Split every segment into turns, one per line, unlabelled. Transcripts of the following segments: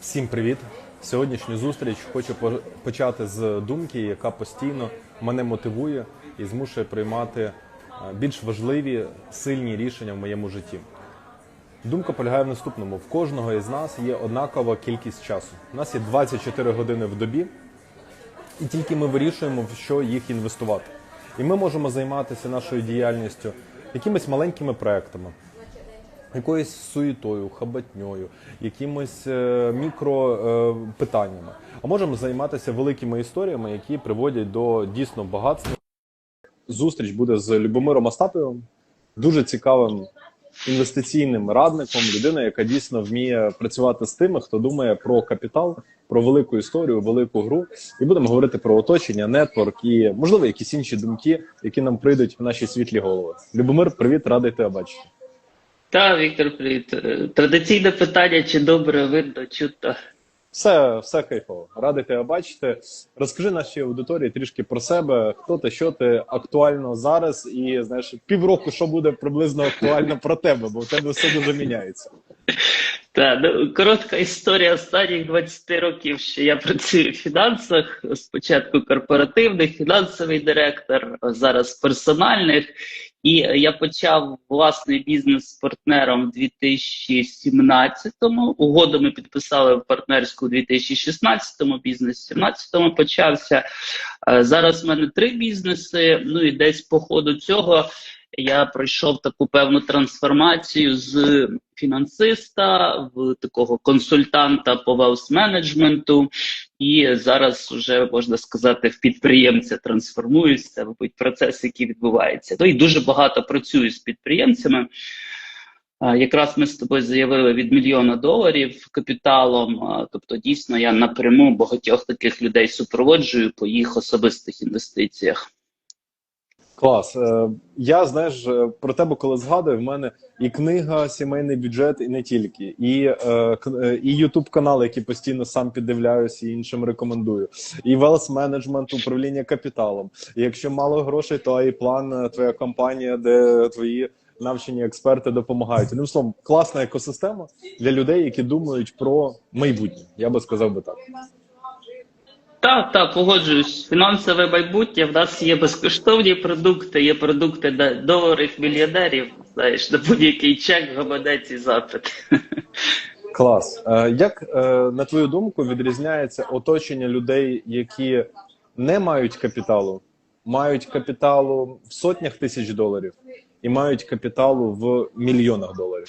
Всім привіт! Сьогоднішню зустріч хочу почати з думки, яка постійно мене мотивує і змушує приймати е, більш важливі, сильні рішення в моєму житті. Думка полягає в наступному: в кожного із нас є однакова кількість часу. У нас є 24 години в добі, і тільки ми вирішуємо, в що їх інвестувати. І ми можемо займатися нашою діяльністю якимись маленькими проектами, якоюсь суєтою, хабатньою, якимось е, мікро е. А можемо займатися великими історіями, які приводять до дійсно багатства. Зустріч буде з Любомиром Остаповим, дуже цікавим інвестиційним радником, людина, яка дійсно вміє працювати з тими, хто думає про капітал, про велику історію, велику гру. І будемо говорити про оточення, нетворк і можливо якісь інші думки, які нам прийдуть в наші світлі голови. Любомир, привіт, радий тебе бачити.
Так, Віктор, привіт. Е, Традиційне питання, чи добре видно, чутно.
Все, все кайфово. Радий тебе бачити. Розкажи нашій аудиторії трішки про себе, хто ти, що ти актуально зараз, і знаєш, півроку, що буде приблизно актуально про тебе, бо в тебе все дуже міняється.
Так, ну, коротка історія останніх 20 років, що я працюю в фінансах. Спочатку корпоративних, фінансовий директор, зараз персональних. І я почав власний бізнес з партнером в 2017-му. Угоду ми підписали в партнерську у 2016-му, бізнес в 2017-му почався. Е, Зараз в мене три бізнеси. Ну і десь по ходу цього я пройшов таку певну трансформацію з фінансиста в такого консультанта по велс-менеджменту. І зараз вже можна сказати, в підприємця трансформуюся, мабуть, процес, який відбувається. То і дуже багато працюю з підприємцями. Якраз ми з тобою заявили від мільйона доларів капіталом. Тобто, дійсно, я напряму багатьох таких людей супроводжую по їх особистих інвестиціях.
Клас. Е, Я знаєш е, про тебе, коли згадую, в мене і книга, сімейний бюджет, і не тільки, і, е, і Ютуб канал, який постійно сам піддивляюсь і іншим рекомендую, і велс менеджмент, управління капіталом. І якщо мало грошей, то і план твоя компанія, де твої навчені експерти допомагають. Одним словом, класна екосистема для людей, які думають про майбутнє. Я би сказав би так.
Так, так, погоджуюсь. Фінансове майбутнє. В нас є безкоштовні продукти, є продукти доларів мільйонерів. Знаєш, на будь-який чек, гаманець і запит.
Клас. Е, Як е, на твою думку відрізняється оточення людей, які не мають капіталу, мають капіталу в сотнях тисяч доларів і мають капіталу в мільйонах доларів?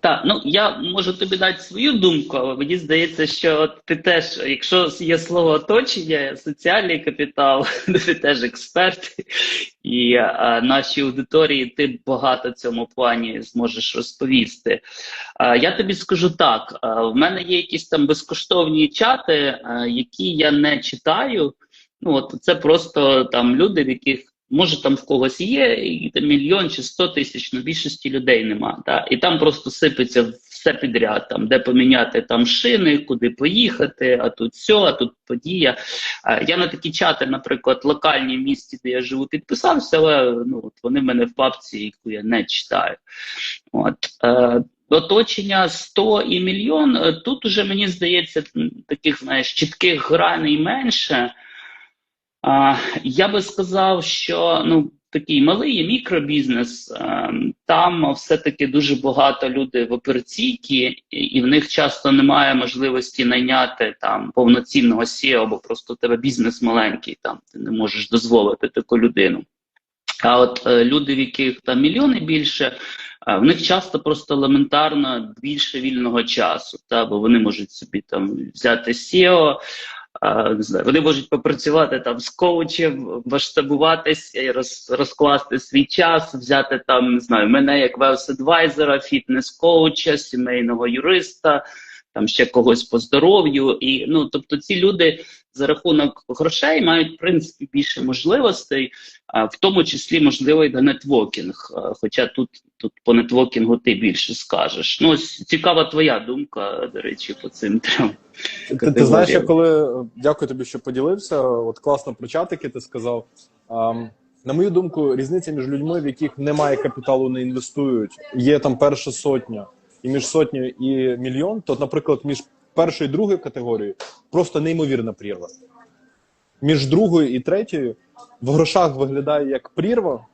Так, ну я можу тобі дати свою думку, але мені здається, що ти теж, якщо є слово оточення, соціальний капітал, ти теж експерт, і а, нашій аудиторії ти багато в цьому плані зможеш розповісти. А, я тобі скажу так: а, в мене є якісь там безкоштовні чати, а, які я не читаю. Ну, от це просто там люди, в яких може там в когось є і там мільйон чи сто тисяч, але більшості людей нема. Да? І там просто сипеться все підряд, там де поміняти там шини, куди поїхати, а тут все, а тут подія. Я на такі чати, наприклад, локальні в місті, де я живу, підписався, але ну, от вони в мене в папці, яку я не читаю. От. Е, Оточення 100 і мільйон. е, Тут уже мені здається, таких знаєш чітких граней менше. А, я би сказав, що ну такий малий є мікробізнес. е, Там все-таки дуже багато людей в операційці, і- і в них часто немає можливості найняти там повноцінного SEO, бо просто у тебе бізнес маленький, там ти не можеш дозволити таку людину. А от е, люди, в яких там мільйони більше, е, в них часто просто елементарно більше вільного часу, та бо вони можуть собі там взяти SEO, не знаю, вони можуть попрацювати там з коучем, масштабуватися і роз, розкласти свій час, взяти там, не знаю, мене як велс-адвайзера, фітнес-коуча, сімейного юриста, там ще когось по здоров'ю. І ну, тобто, ці люди за рахунок грошей мають в принципі більше можливостей, в тому числі можливо і на нетворкінг. Хоча тут, тут по нетворкінгу ти більше скажеш. Ну, ось цікава твоя думка, до речі, по цим трьом.
Ти, ти знаєш, я коли дякую тобі, що поділився. От класно про чатики ти сказав. На мою думку, різниця між людьми, в яких немає капіталу, не інвестують, є там перша сотня. і між сотнею і мільйон, то, наприклад, між першою і другою категорією просто неймовірна прірва. Між другою і третьою в грошах виглядає як прірва,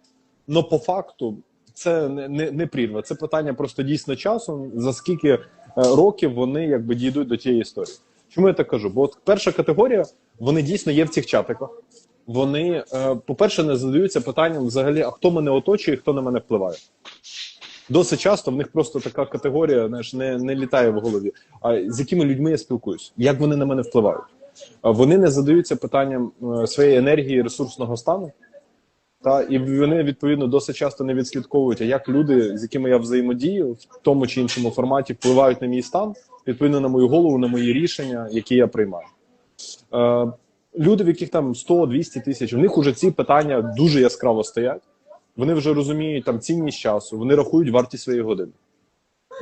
але по факту це не, не, не прірва. Це питання просто дійсно часу, за скільки е, років вони якби дійдуть до тієї історії. Чому я так кажу? Бо от перша категорія, вони дійсно є в цих чатиках. Вони, е, по-перше, не задаються питанням взагалі, а хто мене оточує, хто на мене впливає. Досить часто в них просто така категорія знаєш, не, не літає в голові. А з якими людьми я спілкуюсь, як вони на мене впливають? Вони не задаються питанням е, своєї енергії, ресурсного стану. Та і вони відповідно досить часто не відслідковують, а як люди, з якими я взаємодію в тому чи іншому форматі, впливають на мій стан, відповідно на мою голову, на мої рішення, які я приймаю. Е, люди, в яких там 100-200 тисяч, у них уже ці питання дуже яскраво стоять. Вони вже розуміють там цінність часу, вони рахують вартість своєї години.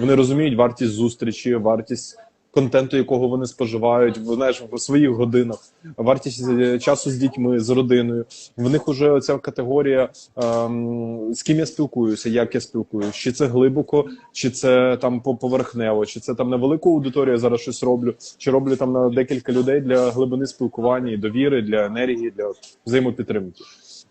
Вони розуміють вартість зустрічі, вартість контенту, якого вони споживають, знаєш, в своїх годинах, вартість е, часу з дітьми, з родиною. В них вже ця категорія, ем, з ким я спілкуюся, як я спілкуюся, чи це глибоко, чи це там по- поверхнево, чи це там на велику аудиторію я зараз щось роблю, чи роблю там на декілька людей для глибини спілкування і довіри, для енергії, для взаємопідтримки.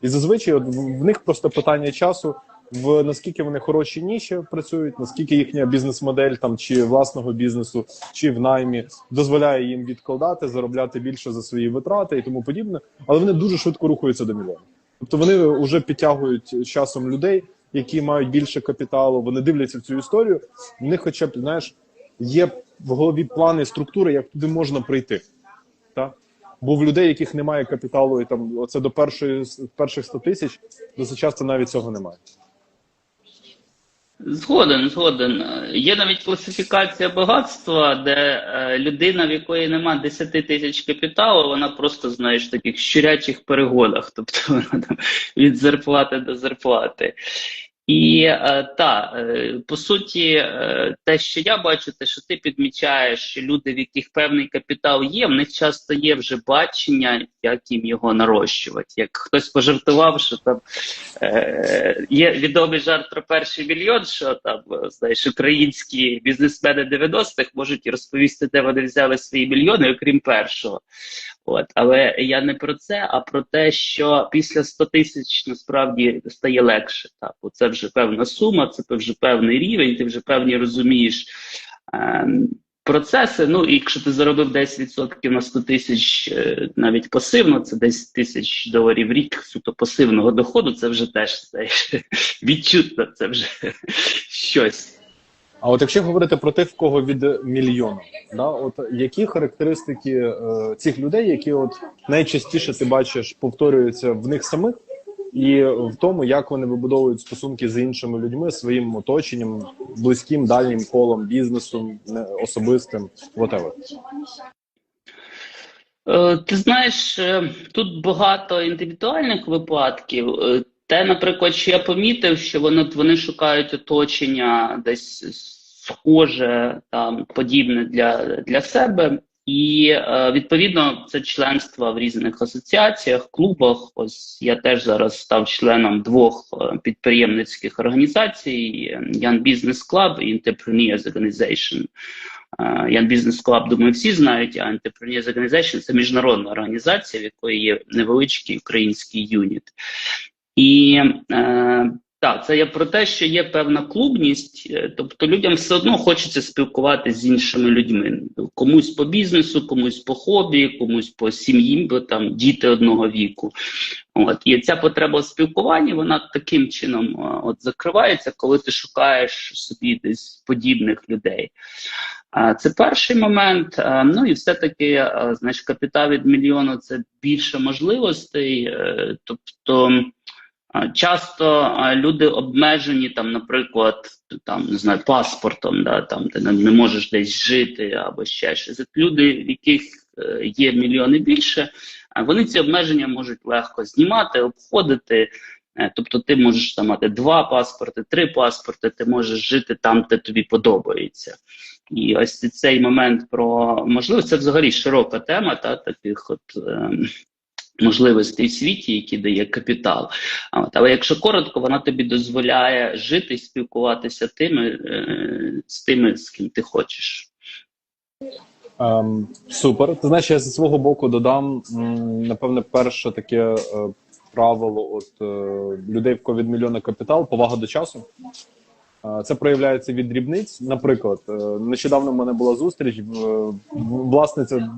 І зазвичай от в них просто питання часу. В наскільки вони хороші ніші працюють, наскільки їхня бізнес-модель там чи власного бізнесу, чи в наймі дозволяє їм відкладати, заробляти більше за свої витрати і тому подібне, але вони дуже швидко рухаються до мільйона. Тобто вони вже підтягують часом людей, які мають більше капіталу. Вони дивляться в цю історію. В них, хоча б знаєш, є в голові плани, структури, як туди можна прийти. Так? Бо в людей, яких немає капіталу, і там оце до першої перших 100 тисяч, досить часто навіть цього немає.
Згоден, згоден. Є навіть класифікація багатства, де е, людина, в якої нема 10 тисяч капіталу, вона просто знаєш в таких щурячих перегонах, тобто вона там від зарплати до зарплати. І е, та, е, по суті, е, те, що я бачу, те, що ти підмічаєш, що люди, в яких певний капітал є, в них часто є вже бачення, як їм його нарощувати. Як хтось пожартував, що там є відомий жарт про перший мільйон, що там, знаєш, українські бізнесмени 90-х можуть розповісти, де вони взяли свої мільйони, окрім першого. От, але я не про це, а про те, що після 100 тисяч насправді стає легше. Так, це вже певна сума, це вже певний рівень, ти вже певні розумієш е, процеси. Ну, і якщо ти заробив 10% на 100 тисяч е, навіть пасивно, це 10 тисяч доларів рік суто пасивного доходу, це вже теж знаєш, відчутно, це вже щось.
А от якщо говорити про тих, в кого від мільйона, да, от які характеристики е, цих людей, які от найчастіше ти бачиш, повторюються в них самих, і в тому, як вони вибудовують стосунки з іншими людьми, своїм оточенням, близьким, дальнім колом, бізнесом, особистим, whatever.
Е, Ти знаєш, е, тут багато індивідуальних випадків. Те, наприклад, що я помітив, що вони, вони шукають оточення десь схоже там подібне для, для себе. І е, відповідно це членство в різних асоціаціях, клубах. Ось я теж зараз став членом двох е, підприємницьких організацій: Young Business Club і Entrepreneurs Organization. Е, Young Business Club, думаю, всі знають, а Entrepreneurs Organization – це міжнародна організація, в якої є невеличкий український юніт. І е, так, це є про те, що є певна клубність, е, тобто людям все одно хочеться спілкуватися з іншими людьми. Комусь по бізнесу, комусь по хобі, комусь по сім'ї, бо там діти одного віку. От і ця потреба в спілкуванні, вона таким чином е, от закривається, коли ти шукаєш собі десь подібних людей. Це перший момент. Ну і все-таки, знаєш, капітал від мільйону це більше можливостей. е, Тобто часто люди обмежені там, наприклад, там не знаю, паспортом, да, там ти не, можеш десь жити або ще щось. Люди, в яких е, є мільйони більше, вони ці обмеження можуть легко знімати, обходити. Е, Тобто ти можеш там мати два паспорти, три паспорти, ти можеш жити там, де тобі подобається. І ось цей момент про можливо, це взагалі широка тема, та таких от ем, можливостей в світі, які дає капітал. Але якщо коротко, вона тобі дозволяє жити і спілкуватися тими, е, з тими, з ким ти хочеш.
Ем, супер. Ти знаєш, я зі свого боку додам, напевне, перше таке е, правило от е, людей, в кого від мільйона капітал, повага до часу. Це проявляється від дрібниць. Наприклад, нещодавно в мене була зустріч власниця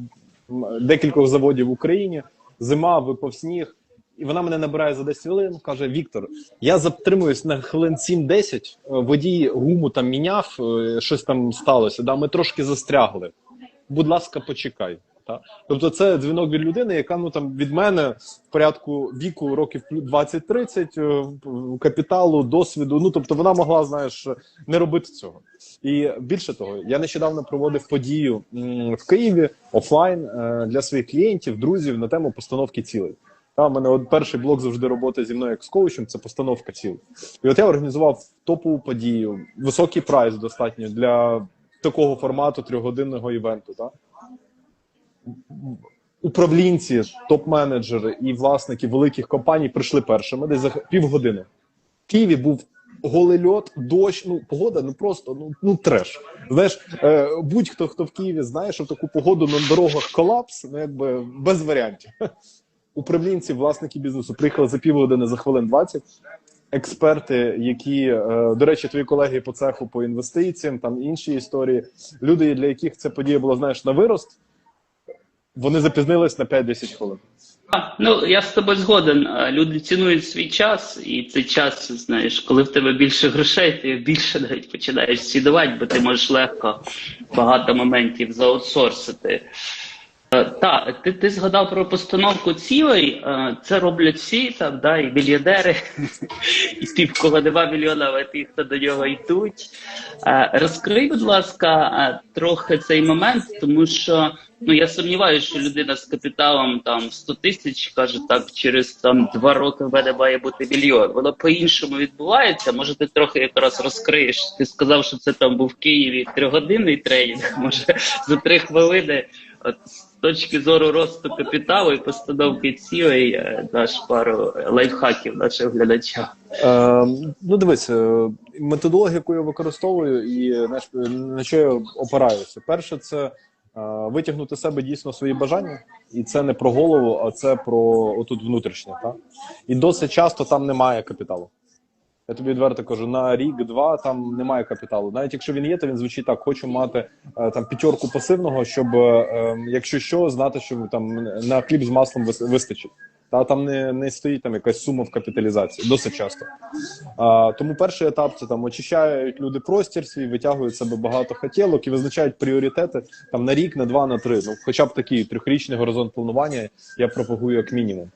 декількох заводів в Україні. Зима, випав сніг, і вона мене набирає за 10 хвилин. каже: Віктор, я затримуюсь на хвилин 7-10, е, Водій гуму там міняв, е, щось там сталося. Да, ми трошки застрягли. Будь ласка, почекай. Та? Тобто, це дзвінок від людини, яка ну там від мене в порядку віку років 20-30, е, капіталу, досвіду. Ну тобто вона могла, знаєш, не робити цього. І більше того, я нещодавно проводив подію в Києві офлайн е, для своїх клієнтів, друзів на тему постановки цілей. Та, у мене от перший блок завжди роботи зі мною як з коучем це постановка цілей. І от я організував топову подію, високий прайс достатньо для такого формату трьохгодинного івенту. Та? Управлінці, топ-менеджери і власники великих компаній прийшли першими десь за півгодини. В Києві був голий льот, дощ, ну погода, ну просто ну, ну треш. Знаєш, е, будь-хто, хто в Києві знає, що в таку погоду на дорогах колапс, ну якби без варіантів. Управлінці, власники бізнесу приїхали за півгодини за хвилин 20. Експерти, які, е, до речі, твої колеги по цеху по інвестиціям, там інші історії, люди, для яких ця подія була, знаєш, на вирост, вони запізнились на 5-10 хвилин.
Ну, я з тобою згоден. Люди цінують свій час, і цей час, знаєш, коли в тебе більше грошей, ти більше навіть починаєш цінувати, бо ти можеш легко багато моментів заутсорсити. Так, ти, ти згадав про постановку цілей. Це роблять всі, так, да, і мільйонери, і ті, в кого нема мільйона, але ті, хто до нього йдуть. Розкрий, будь ласка, трохи цей момент, тому що ну я сумніваюся, що людина з капіталом там 100 тисяч каже, так через там два роки в мене має бути мільйон. Воно по-іншому відбувається. Може, ти трохи якраз розкриєш. Ти сказав, що це там був в Києві трьохгодинний тренінг. Може за три хвилини. От з точки зору росту капіталу і постановки цілей е, даш пару лайфхаків нашим глядачам.
Е, ну, дивись, е, методологія, яку я використовую, і знаєш, на що я опираюся. Перше, це е, витягнути з себе дійсно свої бажання, і це не про голову, а це про отут внутрішнє. Та? І досить часто там немає капіталу. Я тобі відверто кажу, на рік-два там немає капіталу. Навіть якщо він є, то він звучить так: хочу мати е, там п'ятерку пасивного, щоб, е, якщо що, знати, що там на хліб з маслом вис- вистачить. Та там не, не стоїть там якась сума в капіталізації, досить часто. А, тому перший етап це там очищають люди простір свій, витягують себе багато хотілок і визначають пріоритети там на рік, на два, на три. Ну, хоча б такий трьохрічний горизонт планування я пропагую як мінімум.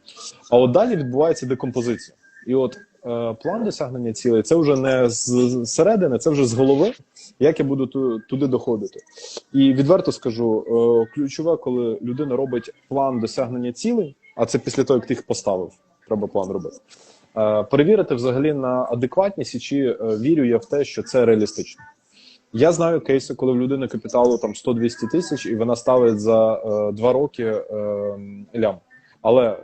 А от далі відбувається декомпозиція. І от е, план досягнення цілей це вже не з середини, це вже з голови. Як я буду ту, туди доходити? І відверто скажу: е, ключове, коли людина робить план досягнення цілей, а це після того, як ти їх поставив, треба план робити. Е, перевірити взагалі на адекватність і чи е, вірю я в те, що це реалістично. Я знаю кейси, коли в людини капіталу там 100-200 тисяч, і вона ставить за е, два роки е, лям. Але е,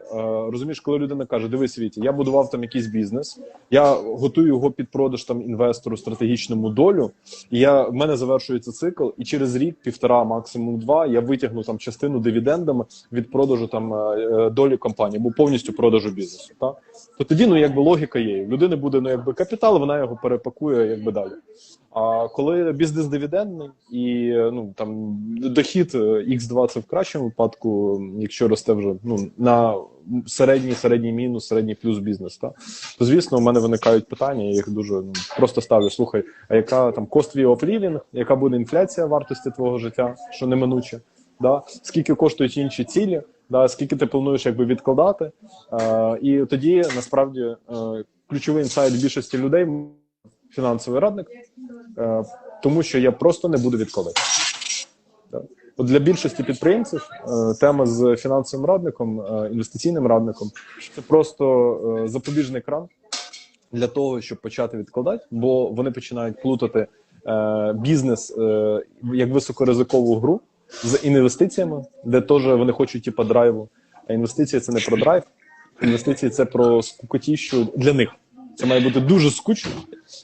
розумієш, коли людина каже: Дивись, світі, я будував там якийсь бізнес, я готую його під продаж там інвестору стратегічному долю, і я в мене завершується цикл, і через рік, півтора, максимум два, я витягну там частину дивідендами від продажу там е, е, долі компанії, або повністю продажу бізнесу. Та? То тоді ну якби логіка є. В людини буде ну якби капітал, вона його перепакує якби далі. А коли бізнес дивідендний і е, ну там дохід е, X2 це в кращому випадку, якщо росте вже ну на середній, середній мінус, середній плюс бізнес, та то звісно, у мене виникають питання. Я їх дуже ну, просто ставлю. Слухай, а яка там of living, яка буде інфляція вартості твого життя, що неминуче? Да? Скільки коштують інші цілі? Да, скільки ти плануєш якби відкладати? Е, і тоді насправді е, ключовий інсайт більшості людей фінансовий радник, е, тому що я просто не буду відкладати. От для більшості підприємців е, тема з фінансовим радником, е, інвестиційним радником це просто запобіжний кран для того, щоб почати відкладати, бо вони починають плутати бізнес як високоризикову гру з інвестиціями, де теж вони хочуть типа драйву. А інвестиції це не про драйв, інвестиції це про скукотіщу для них. Це має бути дуже скучно,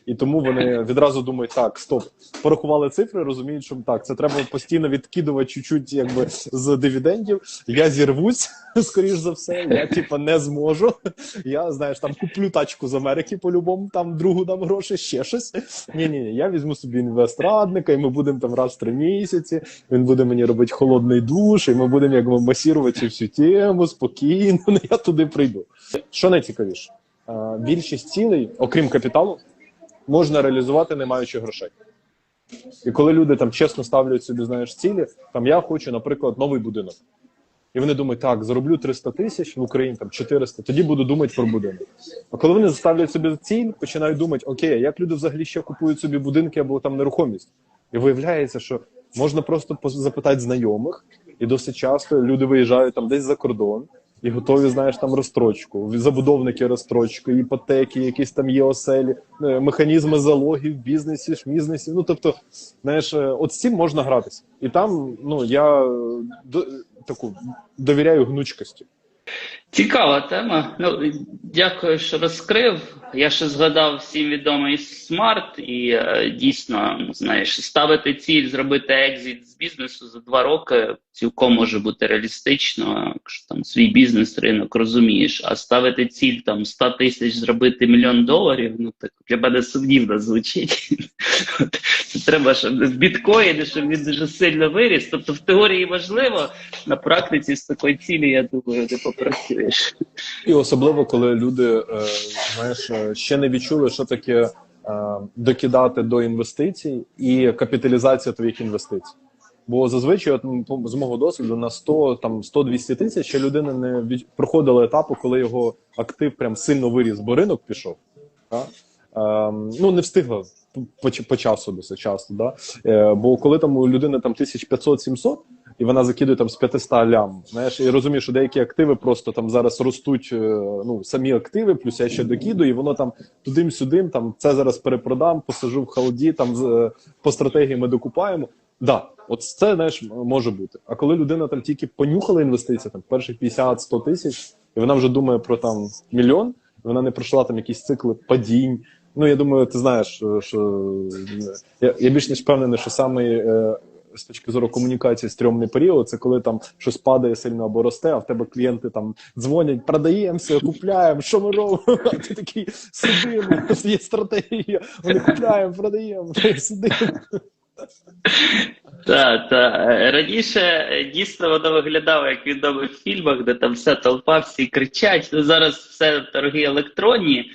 і тому вони відразу думають: так, стоп, порахували цифри, розуміють, що так, це треба постійно відкидувати чуть-чуть якби з дивідендів. Я зірвусь, скоріш за все. Я типа не зможу. Я знаєш, там куплю тачку з Америки по-любому, там другу дам гроші, ще щось. Ні, ні, ні, я візьму собі інвестрадника, і ми будемо там раз в три місяці. Він буде мені робити холодний душ, і ми будемо якби масірувати всю тему спокійно. Я туди прийду. Що найцікавіше? Більшість цілей, окрім капіталу, можна реалізувати, не маючи грошей. І коли люди там чесно ставлять собі, знаєш, цілі, там я хочу, наприклад, новий будинок. І вони думають, так, зароблю 300 тисяч в Україні, там 400, тоді буду думати про будинок. А коли вони ставлять собі ціль, починають думати, окей, як люди взагалі ще купують собі будинки або там нерухомість? І виявляється, що можна просто запитати знайомих, і досить часто люди виїжджають там десь за кордон. І готові, знаєш, там розстрочку, забудовники розстрочку, іпотеки, якісь там є оселі, е, механізми залогів, бізнесі, шмізнесі. Ну тобто, знаєш, е, от з цим можна гратися. І там, ну я е, до, таку довіряю гнучкості.
Цікава тема. Ну, дякую, що розкрив. Я ще згадав всім відомий смарт, і е, дійсно, знаєш, ставити ціль, зробити екзит з бізнесу за два роки цілком може бути реалістично, якщо там свій бізнес ринок розумієш. А ставити ціль там 100 тисяч зробити мільйон доларів, ну так для мене сумнівно звучить. Це треба, щоб в біткоїні, щоб він дуже сильно виріс. Тобто в теорії можливо, на практиці з такої цілі, я думаю, не попрацюєш.
І особливо, коли люди е, знаєш, е, ще не відчули, що таке е, докидати до інвестицій і капіталізація твоїх інвестицій. Бо зазвичай, от, з мого досвіду, на 100, там 100-200 тисяч ще людина не від... проходила етапу, коли його актив прям сильно виріс, бо ринок пішов. Да? Ем, ну, не встигла по, по часу досить часто. Да? Е, бо коли там у людини там 1500-700, і вона закидує там з 500 лям. Знаєш, і розумієш, що деякі активи просто там зараз ростуть, е, ну самі активи, плюс я ще докидую, і воно там тудим-сюдим, там це зараз перепродам, посажу в халді, там е, по стратегії ми докупаємо. Да, от це знаєш, може бути. А коли людина там тільки понюхала інвестиції, там перших 50-100 тисяч, і вона вже думає про там мільйон, вона не пройшла там якісь цикли падінь. Ну я думаю, ти знаєш, е, що я, я більш ніж впевнений, що саме. З точки зору комунікації стрьомний період, це коли там щось падає сильно або росте, а в тебе клієнти там дзвонять, продаємося, купляємо, що ми робимо? Ти такий сидимо, є стратегія. Вони купляємо, продаємо, сидимо.
Так, так. Раніше дійсно воно виглядало як в відомих фільмах, де там вся толпа, всі кричать. Ну, зараз все торги електронні.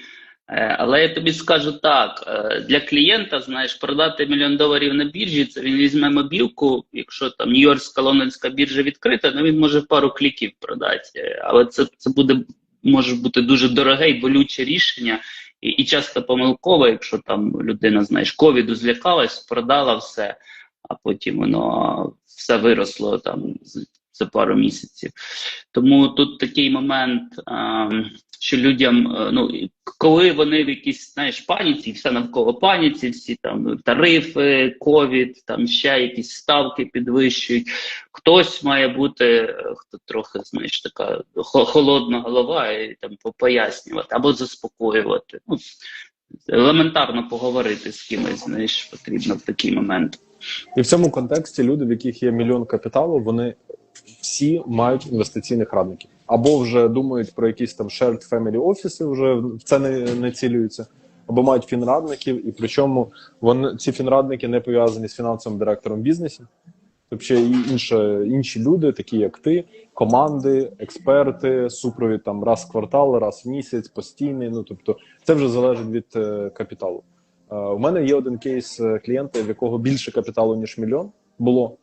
Е, Але я тобі скажу так: е, для клієнта, знаєш, продати мільйон доларів на біржі, це він візьме мобілку, якщо там Нью-Йоркська лондонська біржа відкрита, ну він може пару кліків продати. Е, Але це, це буде може бути дуже дороге і болюче рішення. І, і часто помилкове, якщо там людина, знаєш, ковіду злякалась, продала все, а потім воно все виросло там за пару місяців. Тому тут такий момент, ем, що людям, е, ну коли вони в якійсь знаєш паніці, все навколо паніці, всі там тарифи, ковід, там ще якісь ставки підвищують. Хтось має бути, е, хто трохи знаєш, така холодна голова, і там по- пояснювати або заспокоювати. Ну, елементарно поговорити з кимось, знаєш, потрібно в такий момент.
І в цьому контексті люди, в яких є мільйон капіталу, вони всі мають інвестиційних радників. Або вже думають про якісь там shared family офіси, вже в це не, не цілюються, або мають фінрадників, і причому вони ці фінрадники не пов'язані з фінансовим директором бізнесу. Тобто і інші люди, такі як ти, команди, експерти, супровід там раз в квартал, раз в місяць, постійний. Ну тобто, це вже залежить від е, капіталу. Е, У мене є один кейс е, клієнта, в якого більше капіталу ніж мільйон було.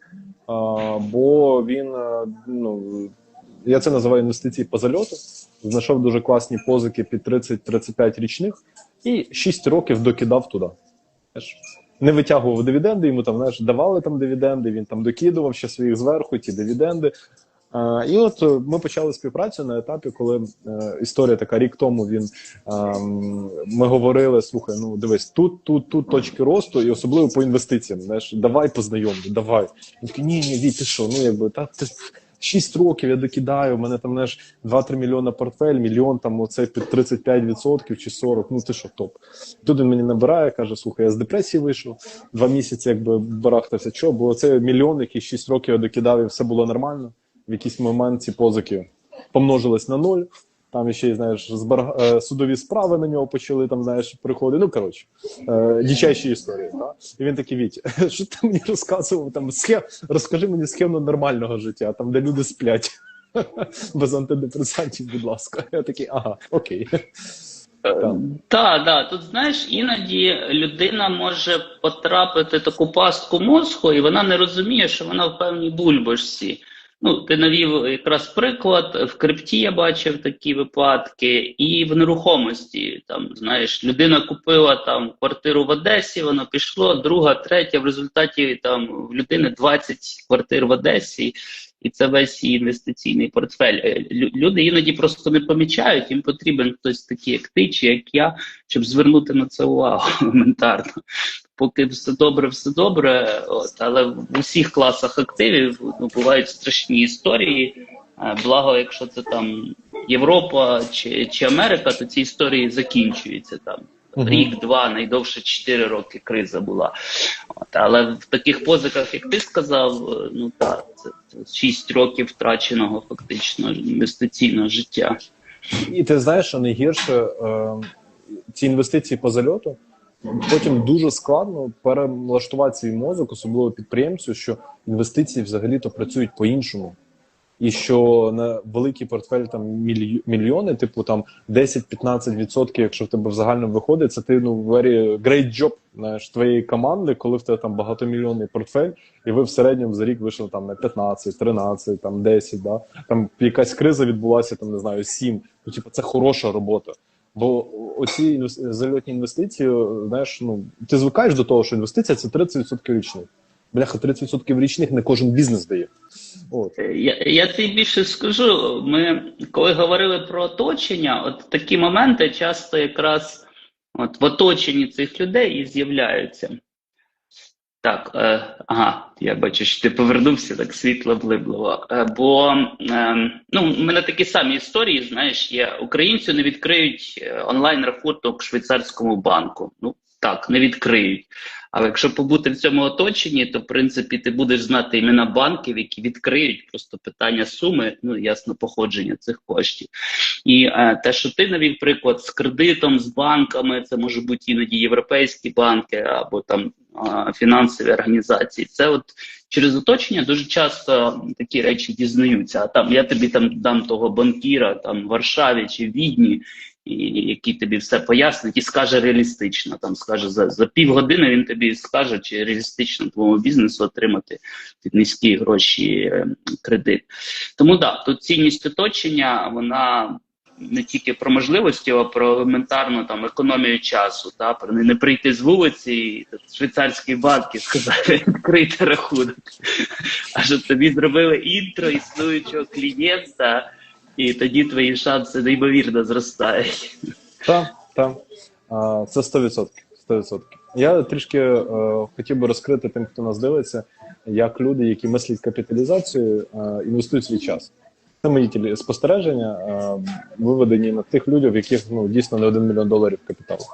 Бо він е, ну я це називаю інвестиції по зальоту. Знайшов дуже класні позики під 30-35 річних і 6 років докидав туди. Не витягував дивіденди, йому там знаєш, давали там дивіденди, він там докидував ще своїх зверху, ті дивіденди. І от е, ми почали співпрацю на етапі, коли е, історія така рік тому він ми говорили: слухай, ну дивись, тут, тут, тут точки росту, і особливо по інвестиціям. Знаєш, давай познайомлю, давай. Він такий, ні, ні, Вій, ти що? Ну якби та ти 6 років я докидаю, в мене там знаєш, 2-3 мільйона портфель, мільйон там оце під 35% чи 40%, ну ти що, топ. Тут він мені набирає, каже: слухай, я з депресії вийшов, два місяці якби барахтався. Чого? Бо це мільйон, який 6 років я докидав, і все було нормально. В якийсь момент ці позики помножились на ноль. Там ще, знаєш, збар... е, судові справи на нього почали там, знаєш, приходити. Ну, коротше, е, дичайші історії. Так? І він такий Віть, що ти мені розказував? Там схем... розкажи мені схему нормального життя, там, де люди сплять. Без антидепресантів, будь ласка. Я такий, ага, окей. Так.
Так, да. Тут знаєш, іноді людина може потрапити в таку пастку мозку, і вона не розуміє, що вона в певній бульбашці. Ну, ти навів якраз приклад. В крипті я бачив такі випадки, і в нерухомості. Там знаєш, людина купила там квартиру в Одесі, воно пішло, друга, третя. В результаті там в людини 20 квартир в Одесі. І це весь її інвестиційний портфель. Е, Люди іноді просто не помічають, їм потрібен хтось такий, як ти, чи як я, щоб звернути на це увагу елементарно. Поки все добре, все добре, от, але в усіх класах активів ну, бувають страшні історії. Е, Благо, якщо це там Європа чи, чи Америка, то ці історії закінчуються там.
Мгм.
Рік-два, найдовше 4 роки криза була. От, але в таких позиках, як ти сказав, е, ну так, це, це 6 років втраченого фактично інвестиційного життя.
І ти знаєш, що найгірше е, ці інвестиції по зальоту. Потім дуже складно перелаштувати свій мозок, особливо підприємцю, що інвестиції взагалі-то працюють по-іншому. І що на великий портфель там мільй- мільйони, типу там 10-15%, якщо в тебе в загальному виходить, це ти ну very great job знаєш, твоєї команди, коли в тебе там багатомільйонний портфель, і ви в середньому за рік вийшли там на 15, 13, там 10, да? там якась криза відбулася, там не знаю, 7. Ну, типу, це хороша робота. Бо оці зальотні інвестиції, знаєш, ну ти звикаєш до того, що інвестиція це 30% річних. Бляха, 30% річних не кожен бізнес дає. От.
Е, Я, я тобі більше скажу. Ми коли говорили про оточення, от такі моменти часто якраз от в оточенні цих людей і з'являються. Так, е, ага, я бачу, що ти повернувся, так світло блибло. Е, бо е, ну, в мене такі самі історії, знаєш, є українцю не відкриють е, онлайн-рахунок в швейцарському банку. Ну так, не відкриють. Але якщо побути в цьому оточенні, то в принципі ти будеш знати імена банків, які відкриють просто питання суми, ну ясно, походження цих коштів. І е, те, що ти навів приклад з кредитом, з банками, це може бути іноді європейські банки або там е, фінансові організації. Це от через оточення дуже часто такі речі дізнаються. А там я тобі там дам того банкіра там в Варшаві чи Відні. Який тобі все пояснить і скаже реалістично. Там скаже за, за півгодини він тобі скаже, чи реалістично твоєму бізнесу отримати під низькі гроші е, кредит. Тому да, тут цінність оточення, вона не тільки про можливості, а про елементарну там економію часу. Та про не, прийти з вулиці, і тут швейцарський банк і сказати відкрити рахунок. А щоб тобі зробили інтро існуючого клієнта. І тоді твої шанси неймовірно зростають.
Так, так. Це 100%. 100%. Я трішки е, хотів би розкрити тим, хто нас дивиться, як люди, які мислять капіталізацію, е, інвестують свій час. Це мої спостереження, е, виведені на тих людях, в яких ну, дійсно не один мільйон доларів капіталу.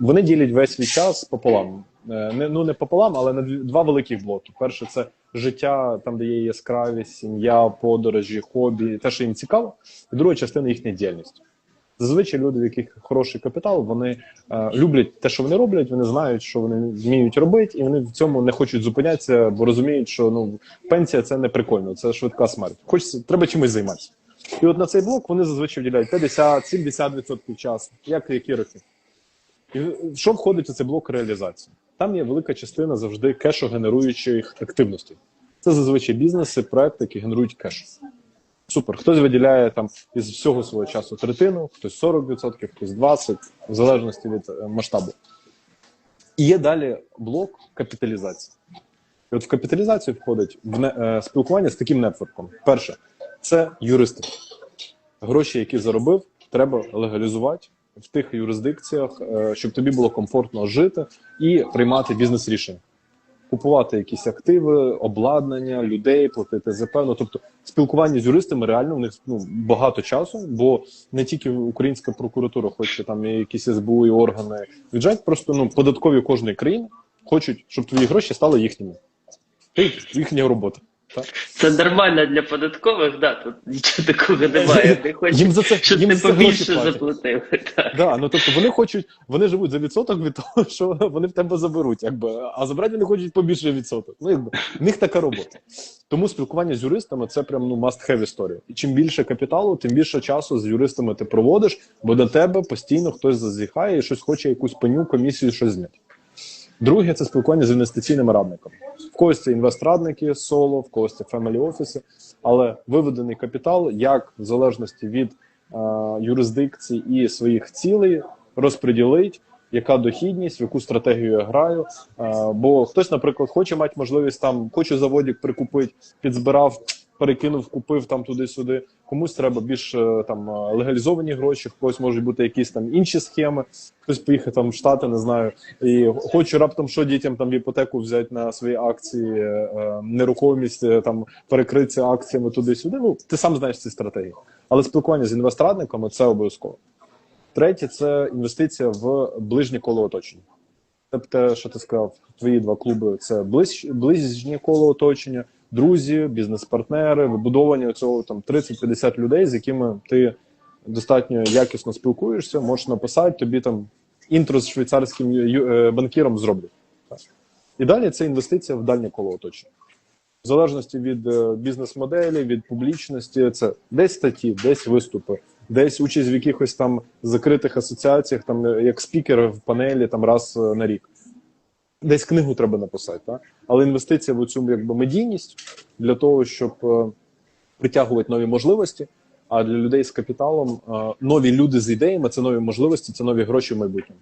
Вони ділять весь свій час пополам. Е, Не, ну не пополам, але на два великих блоки. Перше, це життя, там, де є яскравість, сім'я, подорожі, хобі, те, що їм цікаво. І друга частина їхня діяльність. Зазвичай люди, в яких хороший капітал, вони е, люблять те, що вони роблять, вони знають, що вони вміють робити, і вони в цьому не хочуть зупинятися, бо розуміють, що ну пенсія це не прикольно, це швидка смерть. Хочеться, треба чимось займатися. І от на цей блок вони зазвичай вділяють 50-70% часу, як які роки. І що входить у цей блок реалізації? Там є велика частина завжди кешогенеруючих активностей. Це зазвичай бізнеси, проекти, які генерують кеш. Супер. Хтось виділяє там із всього свого часу третину, хтось 40%, хтось 20%, в залежності від е, масштабу. І є далі блок капіталізації. І от в капіталізацію входить в не, е, спілкування з таким нетворком. Перше, це юристи. Гроші, які заробив, треба легалізувати в тих юрисдикціях, е, щоб тобі було комфортно жити і приймати бізнес-рішення. купувати якісь активи, обладнання, людей, платити за певно. Тобто спілкування з юристами реально в них ну, багато часу, бо не тільки українська прокуратура хоче там якісь СБУ і органи віджать, просто ну податкові кожної країни хочуть, щоб твої гроші стали їхніми. Це їхня робота.
Це нормально для податкових, да, тут нічого такого немає. Не хочуть,
Їм за це
щоб
їм
ти
за
побільше заплатив. Так.
Да, ну тобто вони хочуть, вони живуть за відсоток від того, що вони в тебе заберуть, якби, а забрати вони хочуть побільше відсоток. Ну, якби, в них така робота. Тому спілкування з юристами це прям ну must have історія. І чим більше капіталу, тим більше часу з юристами ти проводиш, бо до тебе постійно хтось зазіхає і щось хоче якусь пеню, комісію, щось зняти. Друге це спілкування з інвестиційними радниками. В когось це інвестрадники соло, в когось це фемелі офіси, але виведений капітал, як в залежності від е, юрисдикції і своїх цілей розподілить, яка дохідність, в яку стратегію я граю. Е, бо хтось, наприклад, хоче мати можливість там, хочу заводик прикупити, підзбирав, перекинув, купив там туди-сюди. Комусь треба більш е, там е, легалізовані гроші, когось можуть бути якісь там інші схеми. Хтось поїхав там в Штати, не знаю, і хочу раптом що дітям там в іпотеку взяти на свої акції, е, нерухомість там перекритися акціями туди-сюди. Ну ти сам знаєш ці стратегії. Але спілкування з інвестрадниками це обов'язково. Третє це інвестиція в ближнє коло оточення. Тобто, що ти сказав, твої два клуби це ближ, ближнє коло оточення, друзі, бізнес-партнери, вибудовані цього там 30-50 людей, з якими ти достатньо якісно спілкуєшся, можеш написати, тобі там інтро з швейцарським е, банкіром зроблять. І далі це інвестиція в дальнє коло оточення. В залежності від е, бізнес-моделі, від публічності, це десь статті, десь виступи, десь участь в якихось там закритих асоціаціях, там е, як спікер в панелі там раз е, на рік. Десь книгу треба написати, так? але інвестиція в цю якби медійність для того, щоб е, притягувати нові можливості. А для людей з капіталом е, нові люди з ідеями це нові можливості, це нові гроші в майбутньому.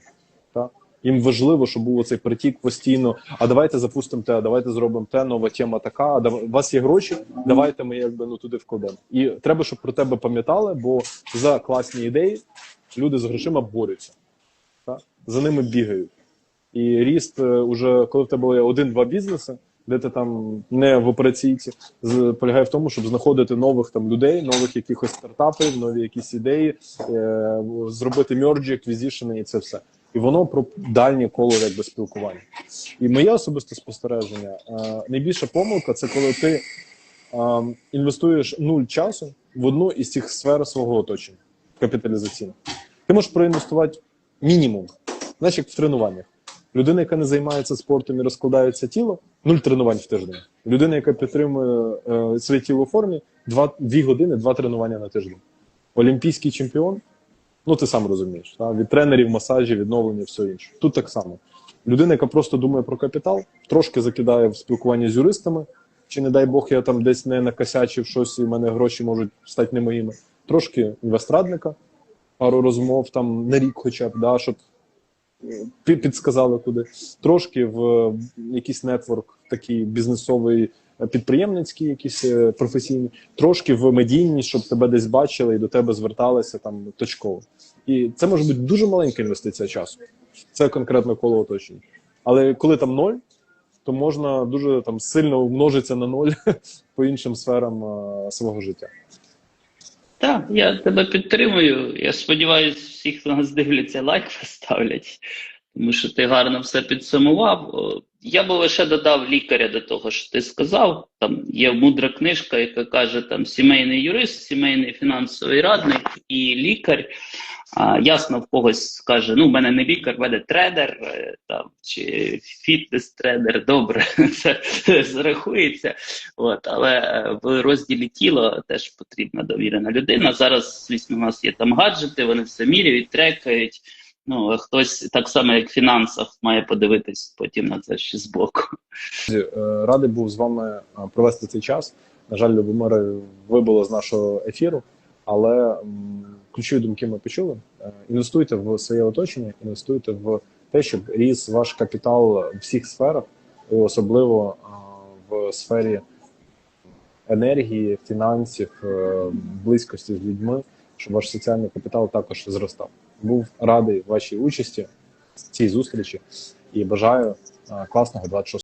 Так? Їм важливо, щоб був цей притік постійно. А давайте запустимо те, давайте зробимо те, нова тема така. А у вас є гроші, давайте ми якби ну туди вкладемо. І треба, щоб про тебе пам'ятали, бо за класні ідеї люди з грошима борються, так? за ними бігають. І ріст е, уже коли в тебе є один-два бізнеси, де ти там не в операційці, полягає в тому, щоб знаходити нових там людей, нових якихось стартапів, нові якісь ідеї, е, зробити мерджі, аквізішени і це все. І воно про дальнє коло якби спілкування. І моє особисте спостереження: е, найбільша помилка це коли ти е, інвестуєш нуль часу в одну із цих сфер свого оточення капіталізаційно. Ти можеш проінвестувати мінімум, знаєш, як в тренуваннях. Людина, яка не займається спортом і розкладається тіло, нуль тренувань в тиждень. Людина, яка підтримує е, своє тіло у формі, два, дві години, два тренування на тиждень. Олімпійський чемпіон, ну ти сам розумієш, та? від тренерів, масажів, відновлення, все інше. Тут так само. Людина, яка просто думає про капітал, трошки закидає в спілкування з юристами, чи не дай Бог, я там десь не накосячив щось, і в мене гроші можуть стати не моїми. Трошки інвестрадника, пару розмов там на рік, хоча б, да, щоб підсказали куди. Трошки в якийсь нетворк, такий бізнесовий, е, підприємницький, якийсь е, професійний, трошки в медійність, щоб тебе десь бачили і до тебе зверталися там точково. І це може бути дуже маленька інвестиція часу. Це конкретно коло оточення. Але коли там ноль, то можна дуже там сильно умножитися на ноль по іншим сферам е, свого життя.
Так, я тебе підтримую. Я сподіваюся, всі, хто нас дивляться, лайк поставлять, тому що ти гарно все підсумував. Я би лише додав лікаря до того, що ти сказав. Там є мудра книжка, яка каже: там сімейний юрист, сімейний фінансовий радник і лікар. А, ясно, в когось скаже: ну, в мене не лікар, в мене тренер е, там, чи фітнес-тренер, добре, це зарахується. От, але е, в розділі тіла теж потрібна довірена людина. Зараз, звісно, у нас є там гаджети, вони все міряють, трекають. Ну, хтось так само, як в фінансах, має подивитись потім на це ще збоку.
Е, Радий був з вами е, провести цей час. На жаль, Любомире вибуло з нашого ефіру, але ключові думки ми почули. Е, Інвестуйте в своє оточення, інвестуйте в те, щоб ріс ваш капітал в всіх сферах, особливо в сфері енергії, фінансів, близькості з людьми, щоб ваш соціальний капітал також зростав. Був радий вашій участі в цій зустрічі і бажаю е, класного 26